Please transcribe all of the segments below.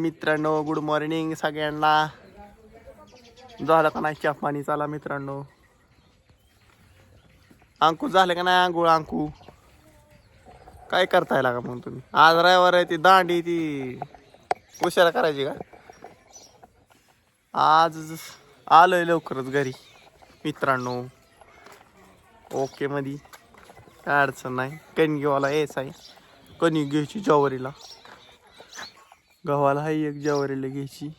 मित्रांनो good morning सगळ्यांना. झालं का नाही चहा पाणी? चाला मित्रांनो. अंकू झालं का नाही आंघोळ अंकू? काय करताय लागा मग तुम्ही? आज रविवार आहे ती दांडी ती उशाला करायची का? आज आलोय लवकरच घरी मित्रांनो. ओके मधी. काय अडचण नाही. कणगीवाला यायचा आहे कणी घ्यायची जवारीला. गव्हाला हाय एक ज्वारीला घ्यायची.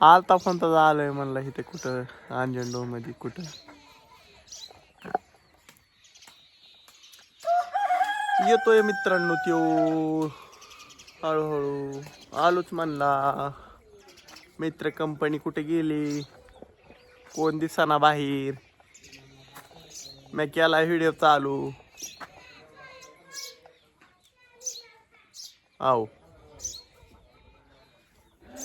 आलता पण तर आलंय म्हणला इथे कुठं अंजनडो मध्ये कुठं. येतोय मित्रांनो त्यो. हळूहळू आलोच म्हणला. मित्र कंपनी कुठे गेली? कोण दिसाना बाहेर? मी केला व्हिडिओ चालू. आहो.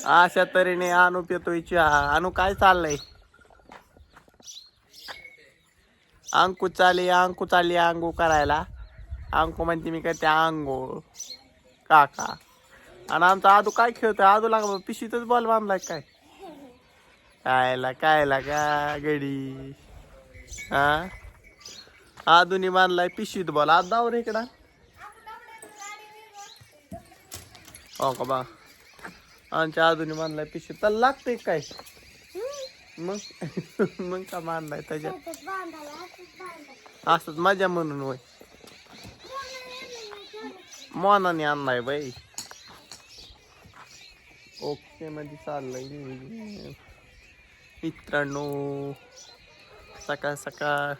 अशा तऱ्हेने आणू पेतोय चहा. आणू काय चाललंय? अंकू चाली अंकू चालली अंगू करायला. अंकू म्हणते मी काय त्या अंघोळ काका. आणि आमचा आदू काय खेळतोय? आदूला का पिशीतच बॉल बांधलाय काय? कायला कायला का गडी? हा आदूनी बांधलाय पिशीत बॉल आज दावर इकडा. हो का बा? आमच्या आधुनी मानलाय पिशवी. तर लागते काय? मग? मग का मानलाय त्याच्यात? असत मजा म्हणून वय मोनाने आणलाय बाई. ओके मध्ये चाललंय. मित्रांनो सकाळ सकाळ.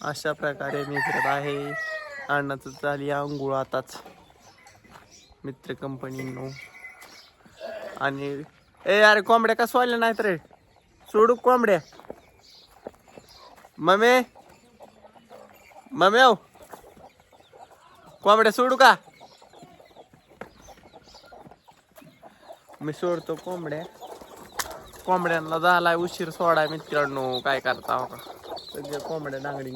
अशा प्रकारे मी फिरत आहे. अण्णाचं झाली आंघोळ आताच. मित्र कंपनीनो. आणि ए अरे कोंबड्या का सोडल्या नाहीत रे? सोडू कोंबड्या? ममे ममे हो. कोंबड्या सोडू का? मी सोडतो कोंबड्या. कोंबड्यांना झालाय उशीर सोडा मित्रांनो. काय करता? हो का कोंबड्या डांगडी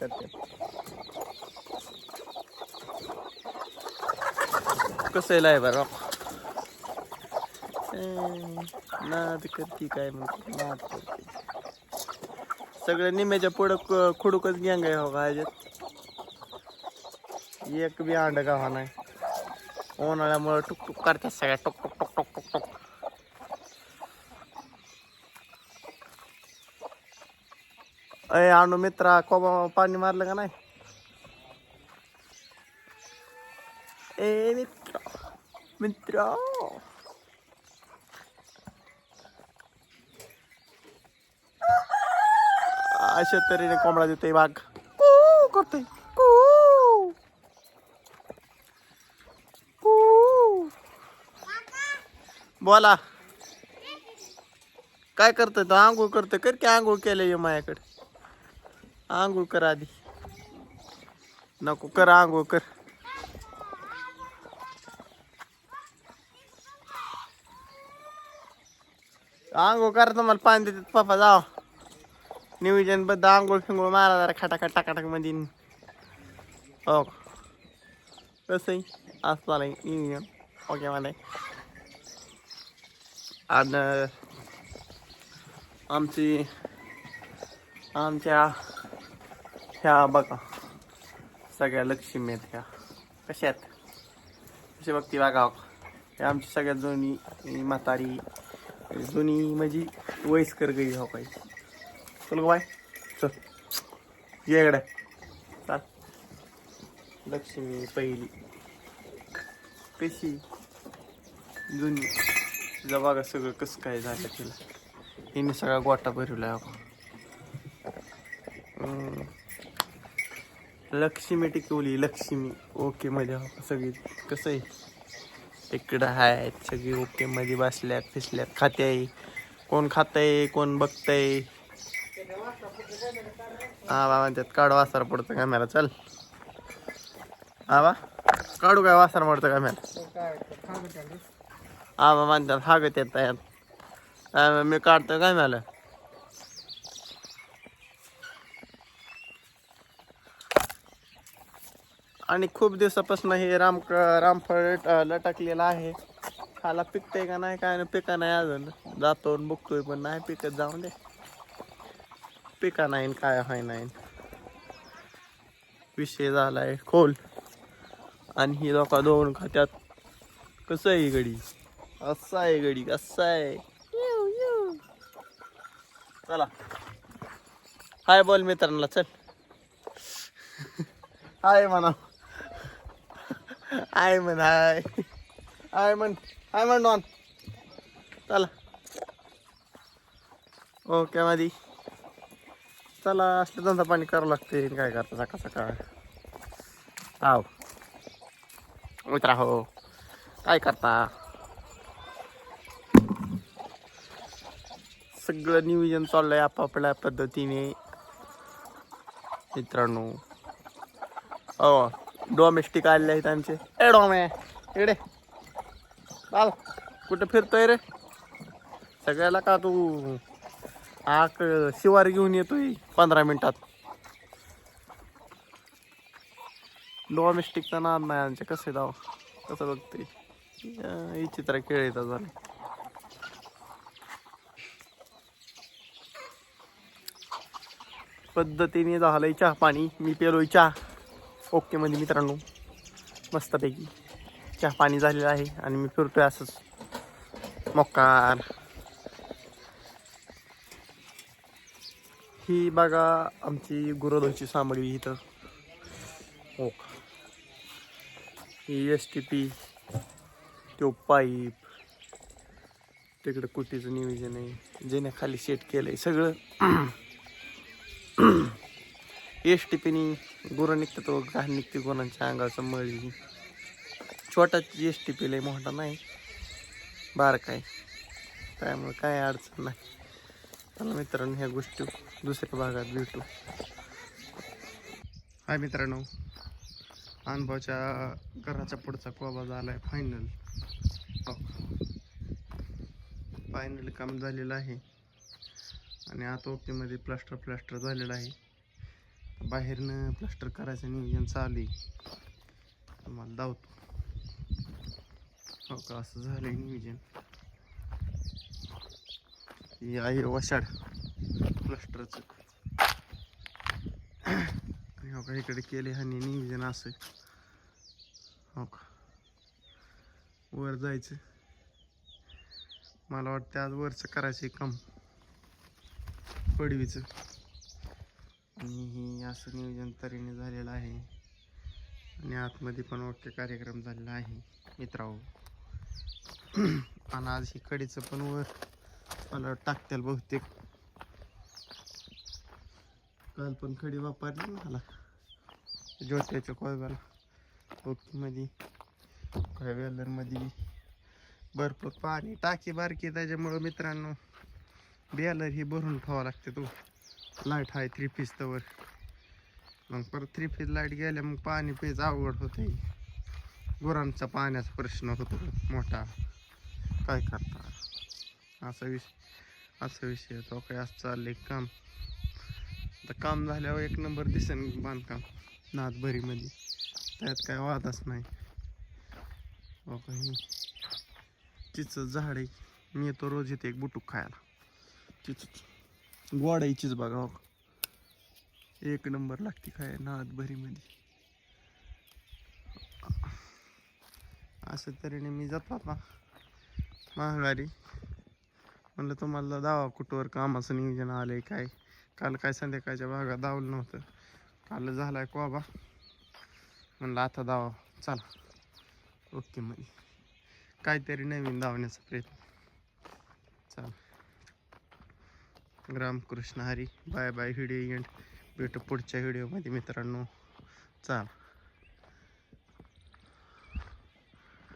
करते. कसं आहे लाय बरं नाद करती काय मग? नाद करते. सगळं निम्याच्या पुढं खुडूकच गँग आहे हो का ह्याच्यात? एक बी अंड गावा नाही. उन्हाळ्यामुळे टुक टुक करतात सगळ्या टुक टुक टुक टुक टुक टुक अय आणू मित्रा कोबा पाणी मारलं का नाही? ए मित्र मित्र अशा तऱ्हेने कोंबडा देतोय वाघ कू करतोय. कू. कू. बोला. काय करतोय तो? आंघोळ करतोय. कर की आंघोळ केलंय माझ्याकडे आंघोळ कर आधी. नको कर आंघोळ कर. आंघोळ करता मला पाणी देतात. पप्पा जाव. नियोजनबद्ध आंघोळ फिंगोळ मारा जरा खटाखट टाकाटकमध्ये. हो. कसंही असं नाही नियोजन. ओके मला आणि आमची आमच्या ह्या बघा. सगळ्या लक्ष्मी आहेत ह्या कशा आहेत? कशी बघती बघा. हे आमची सगळ्यात जुनी म्हातारी. जुनी म्हणजे वयस्कर गई हो काही. चल बाय. चल. ये इकडे. चाल. लक्ष्मी पहिली. कशी? जुनी. तिला बघा सगळं कसं काय झालं तिला. हिने सगळा गोटा भरवला हो लक्ष्मी टिकवली लक्ष्मी. ओके मध्ये हो, सगळी. कसं आहे? इकडं आहेत सगळी ओके मध्ये बसल्यात फिसल्यात. खाते कोण खातंय कोण बघतंय? हा बाबा त्यात काढू वासार पडतं कॅमेरा चल. हा बा काढू काय वासार पडतं कॅमेरा हा बाबा म्हणतात हा गत येत मी काढतो काय मला आणि खूप दिवसापासून हे राम रामफळ लटकलेलं आहे. खाला पिकतंय का नाही काय नाही पिका नाही अजून. जातो बघतोय पण नाही पिकत जाऊन दे. पिका नाही काय हाय नाही विषय झालाय खोल. आणि ही लोक दोन खात्यात. कसं आहे गडी? असं आहे गडी कसं आहे? येऊ, येऊ. चला. हाय बोल मित्रांना चल. हाय म्हणा. हाय म्हण हाय हाय म्हण हाय म्हण डॉन. चला. ओके मादी चला असलं धंदा पाणी करावं लागते काय करता सकाळ सकाळ. आव. मित्रा हो. काय करता? सगळं नियोजन चाललंय आपापल्या पद्धतीने. मित्रांनो. हो. डोमेस्टिक आलेले आहेत आमचे. ए डोमे इकडे. बाल कुठं फिरतोय रे? सगळ्याला का तू आक शिवार घेऊन येतोय पंधरा मिनिटात? डोमेस्टिकचा नाद नाही आमच्या कसे दाव? कसं बघतोय? ही चित्र खेळ येतात झाले. पद्धतीने झालंय चहा पाणी. मी पेलोय चहा. ओके म्हणजे मित्रांनो मस्तपैकी चहा पाणी झालेलं आहे आणि मी फिरतोय असंच. मोकार ही बघा आमची गुरुधोची सामग्री इथं. हो. ही एस टी पी तो पाईप. तिकडं कुटीचं नियोजन आहे. जेणे खाली सेट आहे सगळं. एस टी गुरं निघते तो घाण निघते गुरांच्या अंगाचं मळी. छोटा एस टी पी लय मोठा नाही. बारका आहे. त्यामुळे काय अडचण नाही. चला मित्रांनो ह्या गोष्टी दुसऱ्या भागात भेटू. हाय मित्रांनो अनुभवाच्या घराच्या पुढचा कोबा झाला आहे फायनल फायनल काम झालेलं आहे. आणि आता ओकेमध्ये प्लास्टर प्लास्टर झालेलं आहे. बाहेरनं प्लास्टर करायचं नियोजन चालू आहे. तुम्हाला धावतो. हो का असं झालंय नियोजन. आहे वशाड प्लास्टरचं. हो का इकडे केले आणि नियोजन असं. हो का. वर जायचं. मला वाटतं आज वरचं करायचं काम. पडवीचं. आणि ही असं नियोजन तऱ्हेने झालेलं आहे. आणि आतमध्ये पण वाक्य कार्यक्रम झालेला आहे मित्राओ आणि आज ही कडीचं पण वर मला टाकत्याल बहुतेक. काल पण खडी वापरली मला. ज्योत्याच्या कोयब्याला ओकेमध्ये भरपूर पाणी टाकी बारकी त्याच्यामुळं मित्रांनो बेलर ही भरून ठेवावं लागते तो. लाइट आहे थ्री पीस तवर. मग परत थ्री पीस लाइट गेल्या मग पाणी पेज अवघड होते गुरांचा पाण्याचा प्रश्न होतो मोठा. काय करता? असा विषय असा विषय तो काय असं चाललंय काम. आता काम झाल्यावर एक नंबर दिसेन बांधकाम. नादभरीमध्ये त्यात काय वादच नाही. हो काही झाड आहे. मी येतो रोज येते एक बुटूक खायला. तिचं गोडायचीच बघा. एक नंबर लागते काय नाद भरीमध्ये. असं तऱ्हेने मी जातो आता. महागारी म्हणलं तुम्हाला दावा कुठवर कामाचं नियोजन आलंय काय? काल काय संध्याकाळच्या भागात दावलं नव्हतं. काल झालाय कोबा. म्हणलं आता दावा चला. ओके म्हणजे काहीतरी नवीन धावण्याचा प्रयत्न. चला. Ramakrishna Hari. Bye bye. Video end भेटू पुढच्या व्हिडिओमध्ये मित्रांनो. चाल.